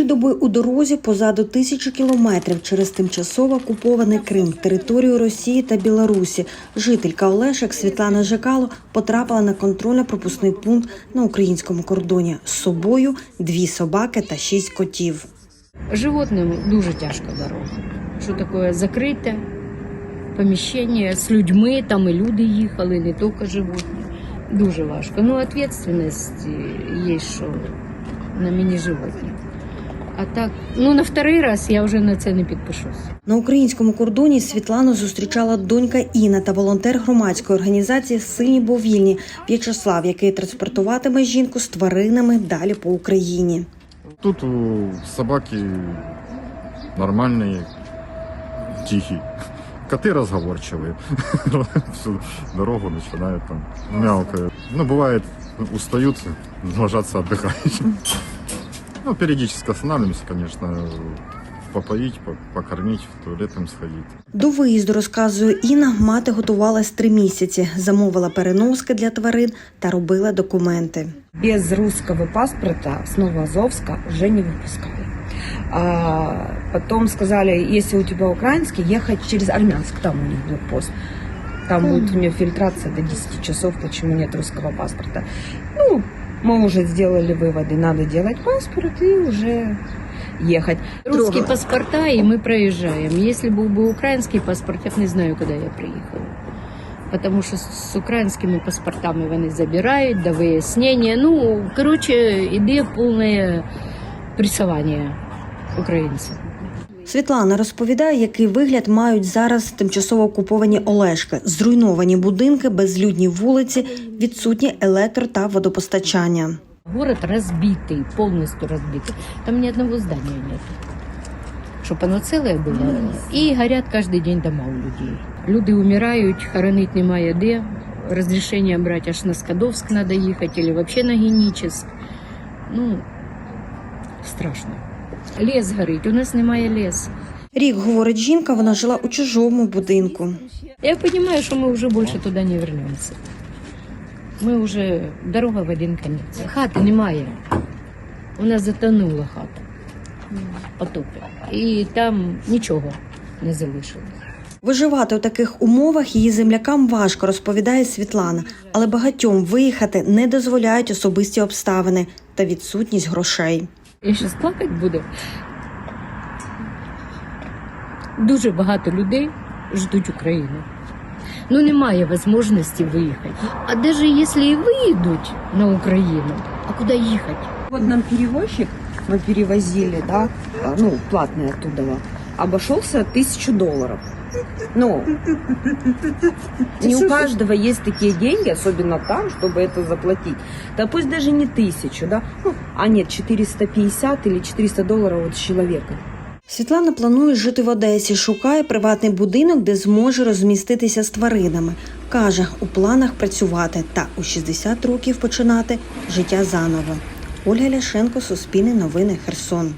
Три доби у дорозі позаду тисячі кілометрів через тимчасово окупований Крим, територію Росії та Білорусі. Жителька Олешек Світлана Жекало потрапила на контрольно-пропускний пункт на українському кордоні з собою дві собаки та шість котів. Животним дуже тяжко дорога. Що таке закрите поміщення з людьми, там і люди їхали, не тільки животні. Дуже важко. Ну, відповідальність є, що на мені животні. А так, ну на вторий раз я вже на це не підпишусь. На українському кордоні Світлану зустрічала донька Інна та волонтер громадської організації Сильні бо вільні В'ячеслав, який транспортуватиме жінку з тваринами далі по Україні. Тут у собаки нормальные, тихие. Коты разговорчивые. Всю дорогу начинают там мяукают. Ну, бывает, устают, ложатся отдыхать. Ну, периодически останавливаемся, конечно, попоить, по- покормить, в туалет сходить. До виїзду, розказує Інна, мати готувалась три місяці, замовила переноски для тварин та робила документи. без русского паспорта с Новоазовска уже не выпускали. А потом сказали, если у тебя украинский, ехать через Армянск, там у них блокпост. Там будет у нее фильтрация до 10 часов, почему нет русского паспорта. Ну, мы уже сделали выводы, надо делать паспорт и уже ехать. Русські паспорта, і ми проїжджаємо. Якщо був би український паспорт, я б не знаю, куди я приїхала. Тому що з українськими паспортами вони забирають до вияснення. Ну, коротше, іде повне пресування українців. Світлана розповідає, який вигляд мають зараз тимчасово окуповані Олешки, зруйновані будинки, безлюдні вулиці, відсутнє електро та водопостачання. Город разбитый, полностью разбитый. Там ни одного здания нет. Чтобы оно целое было. И горят каждый день дома у людей. Люди умирають, хоронить немає де. Разрешение брать аж на Скадовск надо ехать или вообще на Геническ. Ну, страшно. Лес горить, у нас немає лесу. Рік, говорить жінка, вона жила у чужому будинку. Я понимаю, что мы уже больше туда не вернемся. Мы уже дорога в один конец. Хати немає. У нас затонула хата. Потопі. І там нічого не залишилось. Виживати у таких умовах її землякам важко, розповідає Світлана, але багатьом виїхати не дозволяють особисті обставини та відсутність грошей. Я зараз плакати буду. Дуже багато людей ждуть Україну. Ну немає можливості виїхати. А навіть якщо і виїдуть на Україну, а куди їхати? Вот нам перевозчик, мы перевозили, да, а, ну, платный оттуда, обошелся тысячу долларов. Ну, не у каждого есть такие деньги, особенно там, чтобы это заплатить. Да пусть даже не тысячу, да, ну, а нет, 450 или 400 долларов от человека. Світлана планує жити в Одесі, шукає приватний будинок, де зможе розміститися з тваринами. Каже, у планах працювати та у 60 років починати життя заново. Ольга Ляшенко, Суспільне новини, Херсон.